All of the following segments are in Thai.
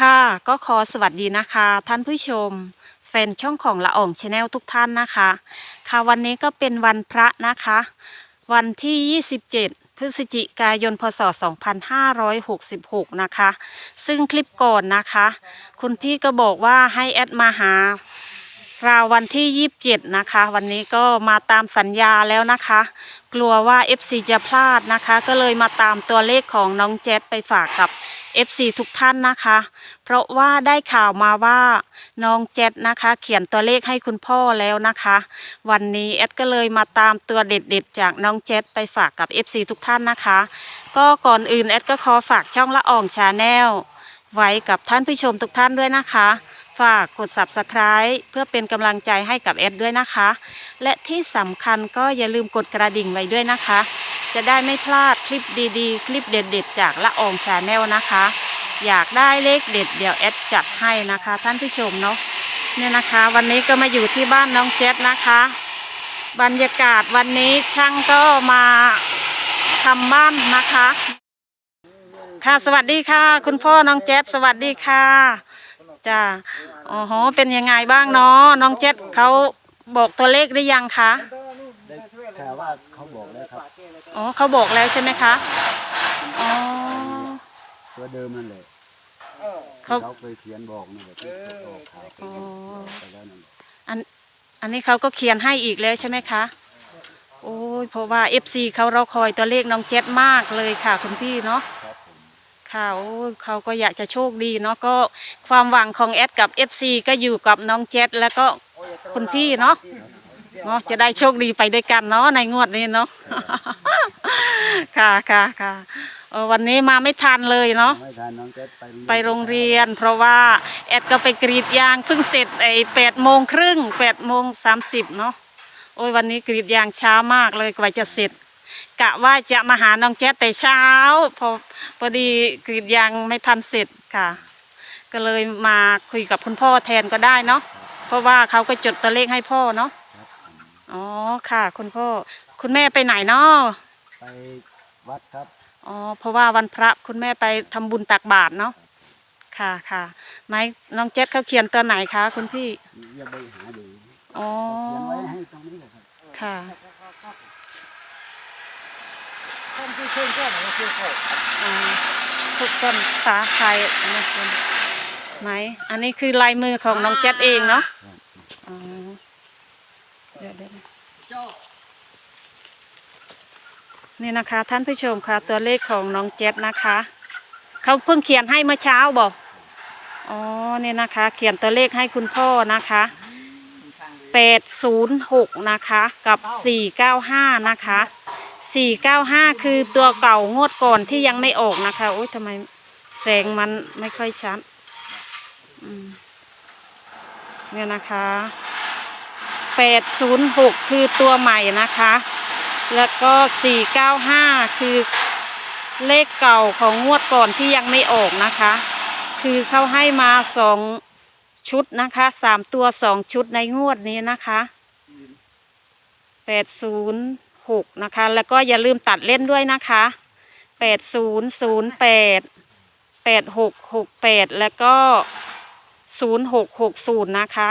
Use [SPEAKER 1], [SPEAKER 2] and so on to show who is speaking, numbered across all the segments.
[SPEAKER 1] ค่ะ ก็ขอสวัสดีนะคะ ท่านผู้ชม แฟนช่องของละอ่องชาแนลทุกท่านนะคะ ค่ะวันนี้ก็เป็นวันพระนะคะ วันที่ 27 พฤศจิกายนพศ 2566 นะคะ ซึ่งคลิปก่อนนะคะ คุณพี่ก็บอกว่าให้แอดมาหา ราววันที่ 27 นะคะ วันนี้ก็มาตามสัญญาแล้วนะคะ กลัวว่า FC จะพลาดนะคะ ก็เลยมาตามตัวเลขของน้องเจษไปฝากกับ FC ทุกท่านนะคะ เพราะว่าได้ข่าวมาว่าน้องเจษนะคะ เขียนตัวเลขให้คุณพ่อแล้วนะคะ วันนี้แอดก็เลยมาตามตัวเด็ดๆ จากน้องเจษไปฝากกับ FC ทุกท่านนะคะ ก็ก่อนอื่นแอดก็ขอฝากช่องละอ่องชาแนลไว้กับท่านผู้ชมทุกท่านด้วยนะคะ ฝากกด subscribe เพื่อเป็นกำลังใจให้กับแอดด้วยนะคะ และที่สำคัญก็อย่าลืมกดกระดิ่งไว้ด้วยนะคะ จะได้ไม่พลาดคลิปดีๆ คลิปเด็ดๆ จากละอองชาแนลนะคะ อยากได้เลขเด็ดเดี๋ยวแอดจัดให้นะคะ ท่านผู้ชมเนาะเนี่ยนะคะ วันนี้ก็มาอยู่ที่บ้านน้องเจษนะคะ บรรยากาศวันนี้ช่างก็มาทำบ้านนะคะ ค่ะสวัสดีค่ะ คุณพ่อน้องเจษสวัสดีค่ะ จ้าอ๋อโหเป็นยังไงบ้างเนาะน้องเจษเขาบอกตัวเลขหรือยังคะ
[SPEAKER 2] ได้ข่าวว่าเขาบอกแล้วครับ
[SPEAKER 1] อ๋อเขาบอกแล้วใช่ไหมคะอ๋อ
[SPEAKER 2] ตัวเดิมนั่นแหละ
[SPEAKER 1] เขา
[SPEAKER 2] ที่เขาเคยเขียนบอกนั่นแหละที่เขาออกข่าวไป
[SPEAKER 1] อ๋อ
[SPEAKER 2] ไปแล้วนั่นแหละ
[SPEAKER 1] อันอันนี้เขาก็เขียนให้อีกแล้วใช่ไหมคะโอ้ยเพราะว่า FC เขาเราคอยตัวเลขน้องเจ็ดมากเลยค่ะคุณพี่เนาะ
[SPEAKER 2] ค่ะ
[SPEAKER 1] เขาก็อยากจะโชคดีเนาะก็ความหวังของแอดกับ FC ก็อยู่กับน้องเจ็ดแล้วก็คุณพี่เนาะเนาะจะได้โชคดีไปด้วยกันเนาะในงวดนี้เนาะค่ะค่ะค่ะวันนี้มาไม่ทันเลยเนาะ
[SPEAKER 2] ไม่ทันน้องแก๊สไป
[SPEAKER 1] ไปโรงเรียน เพราะว่าแอดก็ไปกรีดยางเพิ่งเสร็จไอ้แปดโมงครึ่งแปดโมงสามสิบเนาะโอ้ยวันนี้กรีดยางช้ามากเลยกว่าจะเสร็จ กะว่าจะมาหาน้องแจ๊ดแต่เช้า พอพอดีกรีดยางไม่ทันเสร็จค่ะ ก็เลยมาคุยกับคุณพ่อแทนก็ได้เนาะเพราะว่าเขาก็จดตัวเลขให้พ่อเนาะ
[SPEAKER 2] ครับผม
[SPEAKER 1] อ๋อค่ะ คุณพ่อคุณแม่ไปไหนเนาะ
[SPEAKER 2] ไปวัดครับ
[SPEAKER 1] อ๋อเพราะว่าวันพระคุณแม่ไปทำบุญตักบาตรเนาะค่ะค่ะไหนน้องเจษเขาเขียนตัวไหนคะคุณพี่
[SPEAKER 2] อย่าไปหาดู
[SPEAKER 1] อ๋อ
[SPEAKER 2] เขียนไว้ให้ตรงนี้แหละครับ
[SPEAKER 1] ค่ะ
[SPEAKER 2] ที่เชิญก็มาเชิญเขา
[SPEAKER 1] อ่าทุกคนสาใครอันนี้เป็นไหนอันนี้คือลายมือของน้องเจษเองเนาะอ๋อเดี๋ยวเดี๋ยวนี่นะคะท่านผู้ชมค่ะตัวเลขของน้องเจษนะคะ เขาเพิ่งเขียนให้เมื่อเช้าบอกอ๋อนี่นะคะ เขียนตัวเลขให้คุณพ่อนะคะแปดศูนย์หกนะคะกับสี่เก้าห้านะคะ สี่เก้าห้าคือตัวเก่างวดก่อนที่ยังไม่ออกนะคะโอ๊ยทำไมแสงมันไม่ค่อยชัดเนี่ยนะคะแปดศูนย์หกคือตัวใหม่นะคะ แล้วก็สี่เก้าห้าคือเลขเก่าของงวดก่อนที่ยังไม่ออกนะคะ คือเขาให้มาสองชุดนะคะสามตัวสองชุดในงวดนี้นะคะแปดศูนย์ หกนะคะ แล้วก็อย่าลืมตัดเล่นด้วยนะคะแปดศูนย์ศูนย์แปดแปดหกหกแปดแล้วก็ศูนย์หกหกศูนย์นะคะ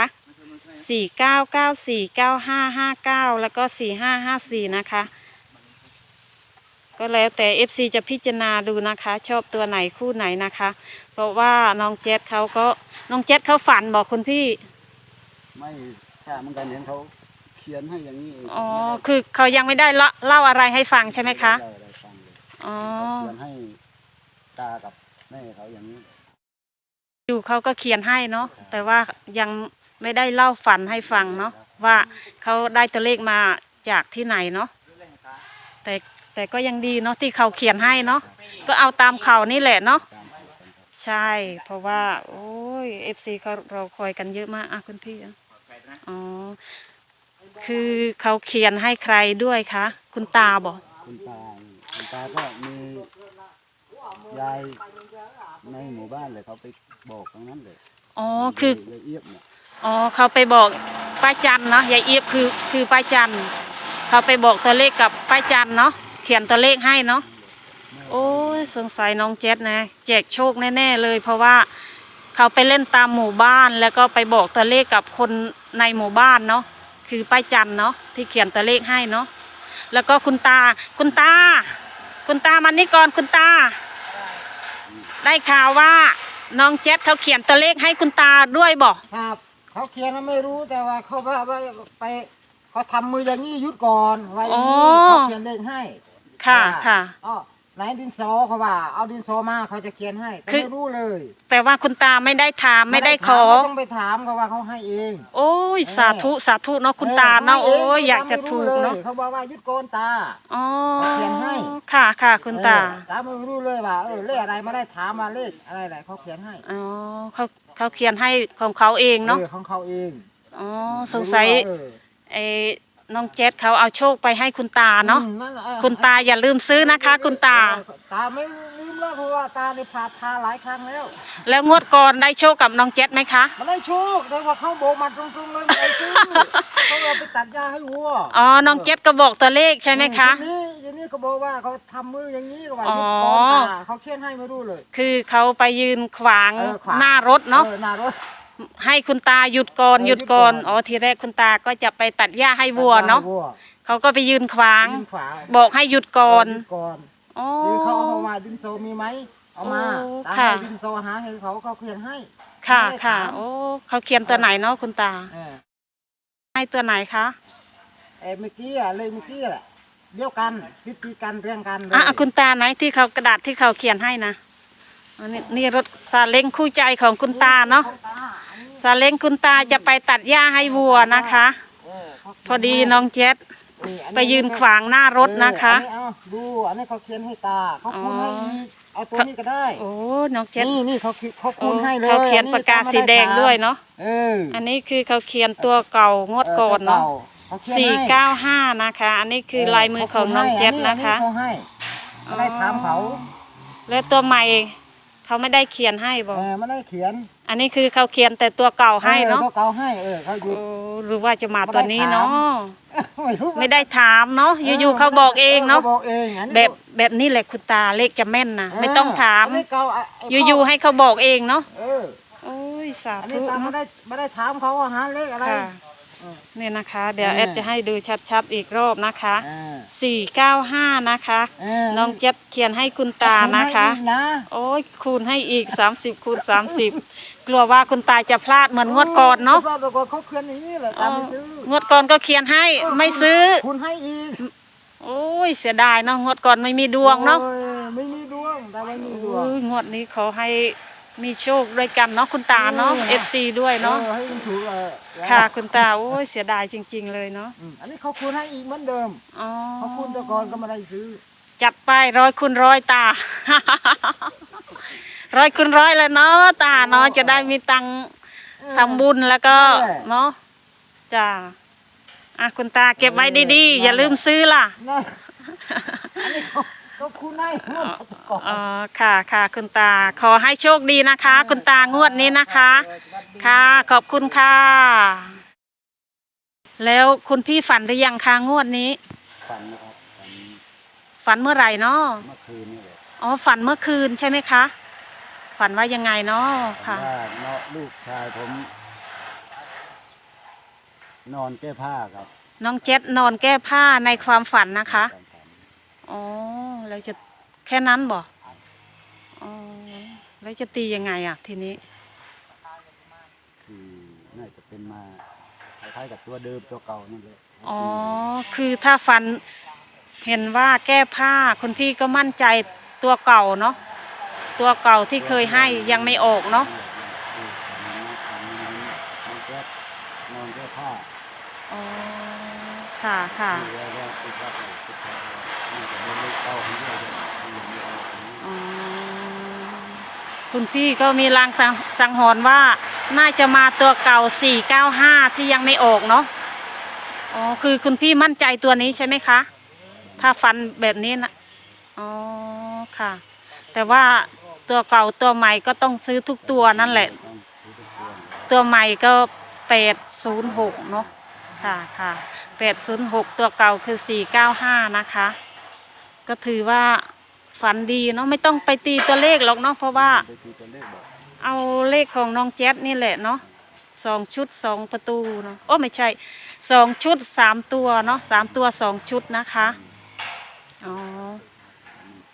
[SPEAKER 1] สี่เก้าเก้าสี่เก้าห้าห้าเก้าแล้วก็สี่ห้าห้าสี่นะคะ ก็แล้วแต่ FC จะพิจารณาดูนะคะ ชอบตัวไหนคู่ไหนนะคะ เพราะว่าน้องเจษเขาก็น้องเจษเขาฝันบอกคุณพี่
[SPEAKER 2] ไม่ทราบเหมือนกันเห็นเขา ขียนให้อย่างนี้
[SPEAKER 1] อ๋อคือเขายังไม่ได้เล่าเล่าอะไรให้ฟังใช่ไหมคะ
[SPEAKER 2] เล่าอะไรฟังเลย
[SPEAKER 1] อ๋อ
[SPEAKER 2] เขาเขียนให้ตากับแม่เขาอย่างนี้
[SPEAKER 1] อยู่เขาก็เขียนให้เนาะแต่ว่ายังไม่ได้เล่าฝันให้ฟังเนาะว่าเขาได้ตัวเลขมาจากที่ไหนเนาะแต่แต่ก็ยังดีเนาะที่เขาเขียนให้เนาะก็เอาตามเขานี่แหละเนาะ
[SPEAKER 2] ตามเขากันครับ
[SPEAKER 1] ใช่ เพราะว่า โอ้ยเอฟซีเขาเราคอยกันเยอะมากอะคุณพี่อะอ๋อ คือเขาเขียนให้ใครด้วยคะคุณตาบอก
[SPEAKER 2] คุณตานี่คุณตาก็มียายในหมู่บ้านเลยเขาไปบอกตรงนั้นเลย
[SPEAKER 1] อ๋อคือ
[SPEAKER 2] ยายเอียบเนี่ย
[SPEAKER 1] อ๋อเขาไปบอกป้าจันเนาะยายเอียบคือคือป้าจันเขาไปบอกตัวเลขกับป้าจันเนาะเขียนตัวเลขให้เนาะโอ้ยสงสัยน้องเจษนะแจกโชคแน่ๆเลย เพราะว่าเขาไปเล่นตามหมู่บ้านแล้วก็ไปบอกตัวเลขกับคนในหมู่บ้านเนาะ คือป้าจันเนาะที่เขียนตัวเลขให้เนาะแล้วก็คุณตา คุณตา คุณตามานี่ก่อนคุณตา ได้ข่าวว่าน้องเจษเขาเขียนตัวเลขให้คุณตาด้วยบอก
[SPEAKER 3] ครับ เขาเขียนนะไม่รู้แต่ว่าเขาว่าว่าไปเขาทำมืออย่างนี้หยุดก่อนไว้อย่างนี้เขาเขียนเลขให้
[SPEAKER 1] ค่ะ
[SPEAKER 3] ว่า
[SPEAKER 1] ค่ะ
[SPEAKER 3] อ๋อ ไหนดินสอเขาว่า เอาดินสอมาเขาจะเขียนให้แต่
[SPEAKER 1] คือ
[SPEAKER 3] ไม่รู้เลย
[SPEAKER 1] แต่ว่าคุณตาไม่ได้ถามไม่ได้ขอ
[SPEAKER 3] ถามไม่ต้องไปถามเขาว่าเขาให้เอง
[SPEAKER 1] โอ้ย สาธุสาธุเนาะคุณตาเนาะโอ้ยอยากจะถูกเนาะ
[SPEAKER 3] เขาบอกว่าหยุดก่อนตา
[SPEAKER 1] อ๋อ
[SPEAKER 3] เขาเขียนให้
[SPEAKER 1] ค่ะค่ะคุณตา
[SPEAKER 3] เออตาไม่รู้เลยว่าเออเลขอะไรไม่ได้ถามมาเลขอะไรอะไรเขาเขียนให้
[SPEAKER 1] อ๋อเขาเขาเขียนให้ของเขาเองเนาะ
[SPEAKER 3] ออของเขาเอง
[SPEAKER 1] อ๋อสงสัย
[SPEAKER 3] ไม่รู้ว่าเออ
[SPEAKER 1] ไอ้ น้องเจษเขาเอาโชคไปให้คุณตาเนาะ
[SPEAKER 3] อืมนั่นแหละเออ
[SPEAKER 1] คุณตาอย่าลืมซื้อนะคะ คุณตา
[SPEAKER 3] ตาไม่ลืมแล้วเพราะว่าตาได้ผ่าทาหลายครั้งแล้ว
[SPEAKER 1] แล้วงวดก่อนได้โชคกับน้องเจษไหมคะ
[SPEAKER 3] มันได้โชคแต่ว่าเขาโบกมาตรงๆเลยไม่ได้ซื้อเขาเอาไปตัดหญ้าให้วัว
[SPEAKER 1] อ๋อน้องเจษก็บอกตัวเลขใช่ไหมคะ
[SPEAKER 3] ทีนี้ทีนี้เขาบอกว่าเขาทำมืออย่างนี้ก็ว่า
[SPEAKER 1] อ๋อ
[SPEAKER 3] ยึดก้อนตาเขาเขียนให้ไม่รู้เลย
[SPEAKER 1] คือเขาไปยืนขวาง
[SPEAKER 3] เออขวาง
[SPEAKER 1] หน้ารถเนาะ
[SPEAKER 3] ออหน้ารถ
[SPEAKER 1] ให้คุณตาหยุดก่อน
[SPEAKER 3] เออ
[SPEAKER 1] หยุดก่อน
[SPEAKER 3] หยุดก่อน
[SPEAKER 1] อ๋อทีแรกคุณตาก็จะไปตัดหญ้าให้วัวเนาะ
[SPEAKER 3] ตัดหญ้ให้วัว
[SPEAKER 1] เขาก็ไปยืนขวาง
[SPEAKER 3] ยืนขวาง
[SPEAKER 1] บอกให้หยุดก่อน
[SPEAKER 3] เหยุดก่อน
[SPEAKER 1] อ๋อ
[SPEAKER 3] คือเขาเอามาดินโซมีไหมเอามา
[SPEAKER 1] โอ้
[SPEAKER 3] ตาม
[SPEAKER 1] ค่ะ
[SPEAKER 3] ให้ดินโซหาให้เขาเขาเขียนให้
[SPEAKER 1] ค่ะ
[SPEAKER 3] ไม่ได้
[SPEAKER 1] ค่ะ
[SPEAKER 3] ถาม
[SPEAKER 1] โอ้เขาเขียนตัวไหนเนาะคุณตา
[SPEAKER 3] เออ
[SPEAKER 1] ให้ตัวไหนคะ
[SPEAKER 3] เอ้เมื่อกี้อะเลยเมื่อกี้แหละเดียวกันติดติดกันเรียงกันเลย
[SPEAKER 1] อะอะคุณตาไหนที่เขากระดาษที่เขาเขียนให้นะอันนี้นี่รถซาเล้งคู่ใจของคุณตาเนาะ
[SPEAKER 3] ของตาอันนี้
[SPEAKER 1] ซาเล้งคุณตาจะไปตัดหญ้าให้วัวนะคะ
[SPEAKER 3] เออเขาเขียน
[SPEAKER 1] พอดีน้องเจษ
[SPEAKER 3] นี่อั
[SPEAKER 1] ไปยืนขวางหน้ารถนะคะ
[SPEAKER 3] เอออันนี้เอาดูอันนี้เขาเขียนให้ตาเขาคูณให้อีกเอาตัวนี้ก็ได้
[SPEAKER 1] โอ้น้องเจษ
[SPEAKER 3] นี่นี่เขาคิดเขา
[SPEAKER 1] โอ้
[SPEAKER 3] คูณให้เลย
[SPEAKER 1] เขาเขียนปากกาสีแดงด้วยเนาะ
[SPEAKER 3] เออ
[SPEAKER 1] อันนี้คือเขาเขียนตัวเก่างวดก่อนเนาะ
[SPEAKER 3] เขาเขียน
[SPEAKER 1] สี่
[SPEAKER 3] ให้
[SPEAKER 1] เก้าห้านะคะ อันนี้คือลายมือของน้องเจษนะคะ
[SPEAKER 3] เขาให้ไม่ได้ถามเขา
[SPEAKER 1] แล้วตัวใหม่ เขาไม่ได้เขียนให้บอก
[SPEAKER 3] เออไม่ได้เขียน
[SPEAKER 1] อันนี้คือเขาเขียนแต่ตัวเก่าให้เนาะ
[SPEAKER 3] ออเขาเก่าให้เออเขาหยุด
[SPEAKER 1] โอ้หรือว่าจะมาตัวนี้เนาะ
[SPEAKER 3] ไม่รู้
[SPEAKER 1] ไม่ได้ถามเนาะอยู่ๆเขาบอกเองเนาะ
[SPEAKER 3] เขาบอกเองอันนี้
[SPEAKER 1] แบบแบบนี้แหละคุณตาเลขจะแม่นนะไม่ต้องถาม
[SPEAKER 3] นนี้เก่าะไพ่
[SPEAKER 1] อยู่ๆให้เขาบอกเองเนาะ
[SPEAKER 3] เออ
[SPEAKER 1] โอ้ยสา
[SPEAKER 3] อันนี้
[SPEAKER 1] ธุ
[SPEAKER 3] ตาไม่
[SPEAKER 1] เนาะ
[SPEAKER 3] ได้ไม่ได้ถามเขาว่าหาเลขอะไร
[SPEAKER 1] ค่ะ
[SPEAKER 3] เออ
[SPEAKER 1] เนี่ยนะคะ เดี๋ยว
[SPEAKER 3] เออ
[SPEAKER 1] แอดจะให้ดูชัดๆอีกรอบนะคะ
[SPEAKER 3] อ่า
[SPEAKER 1] สี่เก้าห้านะคะ
[SPEAKER 3] เออ
[SPEAKER 1] น้องเจ็ดเขียนให้คุณตานะคะ
[SPEAKER 3] ขอบณมากนะ
[SPEAKER 1] โอ้ยคูณให้อีก30คูณ30กลัวว่าคุณตาจะพลาดเหมือนงวดก่อนเนาะ
[SPEAKER 3] งวดก่อนเขาเขียนอย่างนี้เลยตามไปซื้อง
[SPEAKER 1] วดก่อนก็เขียนให้ไม่ซื้อ
[SPEAKER 3] คุณให้อีก
[SPEAKER 1] โอ้ยเสียดายเนาะงวดก่อนไม่มีดวงเนาะ
[SPEAKER 3] โอ้ยไม่มีดวงแต่ไม่มีดวง
[SPEAKER 1] โอ้ยงวดนี้ขอให้ มีโชคด้วยกันเนาะคุณตาเนาะ
[SPEAKER 3] เออ
[SPEAKER 1] FC ด้วยเนาะ
[SPEAKER 3] ออให้มันถูกเออ
[SPEAKER 1] ค่ะคุณตาโอ้ยเสียดายจริง ๆ เลยเนาะ
[SPEAKER 3] อืมอันนี้เขาคูณให้อีกเหมือนเดิม
[SPEAKER 1] อ๋อ
[SPEAKER 3] เขาคูณแต่ก่อนก็ไม่ได้ซื้อ
[SPEAKER 1] จัดไปร้อยคูณร้อยตา ร้อยคูณร้อยเลยเนาะตาเนาะจะได้มีตังค์ทำบุญแล้วก็เนาะจ้าอะคุณตาเก็บไว้ดีๆ อย่าลืมซื้อล่ะ
[SPEAKER 3] นั่นอันนี้เขา เขาคูณให้งวดก่อน
[SPEAKER 1] อ๋อค่ะค่ะคุณตา ขอให้โชคดีนะคะ คุณตางวดนี้นะคะ ค่ะ ขอบคุณค่ะ แล้วคุณพี่ฝันหรือยังคะงวดนี้
[SPEAKER 2] ฝันนะครับฝัน
[SPEAKER 1] ฝันเมื่อไหร่เนาะ
[SPEAKER 2] เมื่อคืนนี่แหละ
[SPEAKER 1] อ๋อฝันเมื่อคืนใช่ไหมคะ ฝันว่ายังไงเนาะ
[SPEAKER 2] ฝั
[SPEAKER 1] ค่ะ
[SPEAKER 2] นว่าเนาะลูกชายผม นอนแก้ผ้าครับ
[SPEAKER 1] น้องเจ็ดนอนแก้ผ้าในความฝันนะคะ
[SPEAKER 2] ตามฝัน
[SPEAKER 1] อ๋อแล้วจะแค่นั้นบ่อ๋อแล้วจะตียังไงอะทีนี้
[SPEAKER 2] คือน่าจะเป็นมาคล้ายๆกับตัวเดิมตัวเก่านั่นเลย
[SPEAKER 1] อ๋อ คือถ้าฝันเห็นว่าแก้ผ้าคุณพี่ก็มั่นใจตัวเก่าเนาะตัวเก่าที่เคยให้ยังไม่ออกเนาะ
[SPEAKER 2] คือฝันนะฝันนั้นนอนแก้นอนแก้ผ้า
[SPEAKER 1] อ๋อค่ะค่ะ
[SPEAKER 2] คือว่าว่าคือว่าคือว่าน่าจะเป็นลูกเก่าของเราเลยที่ยังไม่ออกนะ
[SPEAKER 1] อ๋อ คุณพี่ก็มีรางสังสังหรณ์ว่า น่าจะมาตัวเก่า 495 ที่ยังไม่ออกเนาะ อ๋อ คือคุณพี่มั่นใจตัวนี้ใช่ไหมคะ ถ้าฟันแบบนี้นะอ๋อ ค่ะ แต่ว่าตัวเก่าตัวใหม่ก็ต้องซื้อทุกตัวนั่นแหละ ตัวใหม่ก็ 806 เนาะ ค่ะค่ะ806 ตัวเก่าคือ 495 นะคะ ก็ถือว่า ฝันดีเนาะไม่ต้องไปตีตัวเลขหรอกเนาะเพราะว่า
[SPEAKER 2] ไปตีตัวเลขบอก
[SPEAKER 1] เอาเลขของน้องแจ๊ดนี่แหละเนาะสองชุดสองประตูเนาะโอ้ไม่ใช่สองชุดสามตัวเนาะสามตัวสองชุดนะคะอ๋อ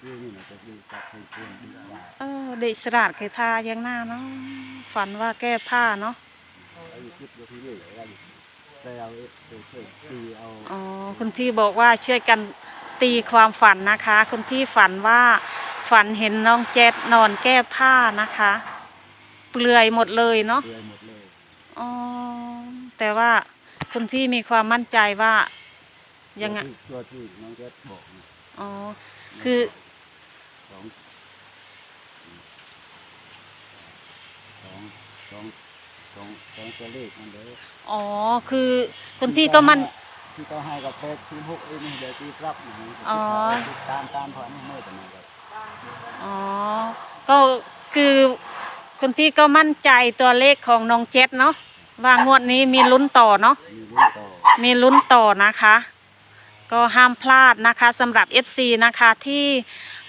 [SPEAKER 2] ชื่อนี่นะจะดีสักคนเพื่อนดีสา
[SPEAKER 1] เออเด็กสลัดเคยทายังหน้าเนาะฝันว่าแก้ผ้าเนาะ
[SPEAKER 2] ไอ้คิดว่าที่นี่อะไรแต่เอาเออช่วยตีเอา
[SPEAKER 1] อ๋อคุณพี่บอกว่าช่วยกัน ตีความฝันนะคะ คุณพี่ฝันว่าฝันเห็นน้องแจ๊ดนอนแก้ผ้านะคะ เปลือยหมดเลยเนาะ
[SPEAKER 2] เตือนหมดเลย
[SPEAKER 1] อ๋อแต่ว่าคุณพี่มีความมั่นใจว่ายังไง
[SPEAKER 2] ตัวที่น้องเจษบอกเนี่ย
[SPEAKER 1] อ๋อคือ
[SPEAKER 2] สองสองสองสองสองตัวเลขมันเลย
[SPEAKER 1] อ๋อคือคุณพี่ก็มั่น
[SPEAKER 2] ที่เขาให้กับเป็ดชิ้นหกเองเดี๋ยวตีรับนะ
[SPEAKER 1] อ๋อ
[SPEAKER 2] ตามตามพอนี่เมื่อแต่ไหนเลย
[SPEAKER 1] อ๋อ ก็คือคุณพี่ก็มั่นใจตัวเลขของน้องเจ็ดเนาะว่างวดนี้มีลุ้นต่อเนาะ
[SPEAKER 2] มีรุ่นต่อ
[SPEAKER 1] มีลุ้นต่อนะคะ ก็ห้ามพลาดนะคะสำหรับ FC นะคะที่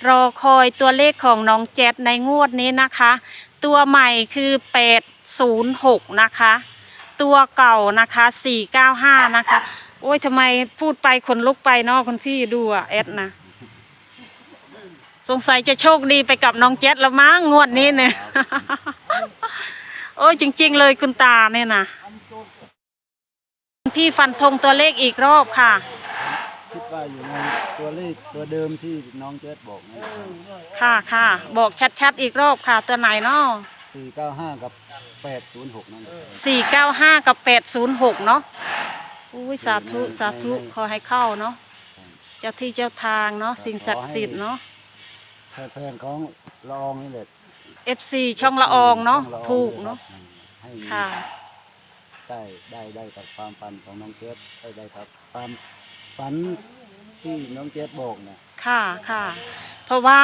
[SPEAKER 1] รอคอยตัวเลขของน้องแจ๊ดในงวดนี้นะคะ ตัวใหม่คือ 806 นะคะ ตัวเก่านะคะ 495 นะคะ โอ้ยทำไมพูดไปขนลุกไปเนาะคุณพี่ดูอะแอดนะ สงสัยจะโชคดีไปกับน้องแจ๊ดแล้วมั้งงวดนี้เนี่ย โอ้ยจริง ๆ เลยคุณตาเนี่ยนะพี่ฟันธงตัวเลขอีกรอบค่ะ
[SPEAKER 2] คิดว่าอยู่ในตัวเลขตัวเดิมที่น้องเจษบอกนั่น
[SPEAKER 1] ค่ะค่ะ บอกชัดๆอีกรอบค่ะ ตัวไหนเนาะ
[SPEAKER 2] สี่เก้าห้ากับแปดศูนย์หกนั่นแหละ
[SPEAKER 1] สี่เก้าห้ากับแปดศูนย์หกเนาะ อุ้ยสาธุสาธุขอให้เข้าเนาะเจ้าที่เจ้าทางเนาะสิ่งศักดิ์สิทธิ์เนาะ
[SPEAKER 2] แฟนๆของละอองนี่แหละ
[SPEAKER 1] FC ช่องละอองเนาะ
[SPEAKER 2] ช่องละออง
[SPEAKER 1] ถูก
[SPEAKER 2] นี่แหล
[SPEAKER 1] เนาะ
[SPEAKER 2] ให้มี
[SPEAKER 1] ค่ะ
[SPEAKER 2] ได้ได้ได้กับความฝันของน้องเจษได้ได้ครับ ความฝันที่น้องเจษบอกเนี่ย
[SPEAKER 1] ค่ะค่ะ เพราะว่า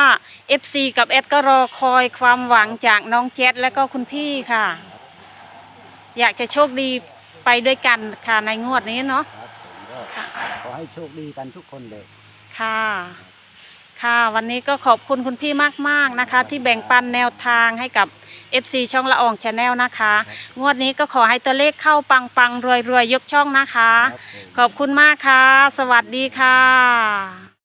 [SPEAKER 1] FC กับเอดก็รอคอยความหวังจากน้องเจษและก็คุณพี่ค่ะ อยากจะโชคดี ไปด้วยกันค่ะในงวดนี้เนาะ
[SPEAKER 2] ครับผมก็
[SPEAKER 1] ค่ะ
[SPEAKER 2] ขอให้โชคดีกันทุกคนเลย
[SPEAKER 1] ค่ะ ค่ะ วันนี้ก็ขอบคุณคุณพี่มากๆนะคะ ที่แบ่งปันแนวทางให้กับ FC ช่องละอองชาแนลนะคะ งวดนี้ก็ขอให้ตัวเลขเข้าปังปังรวยรวยๆยกช่องนะคะ
[SPEAKER 2] ครับผม
[SPEAKER 1] ขอบคุณมากค่ะ สวัสดีค่ะ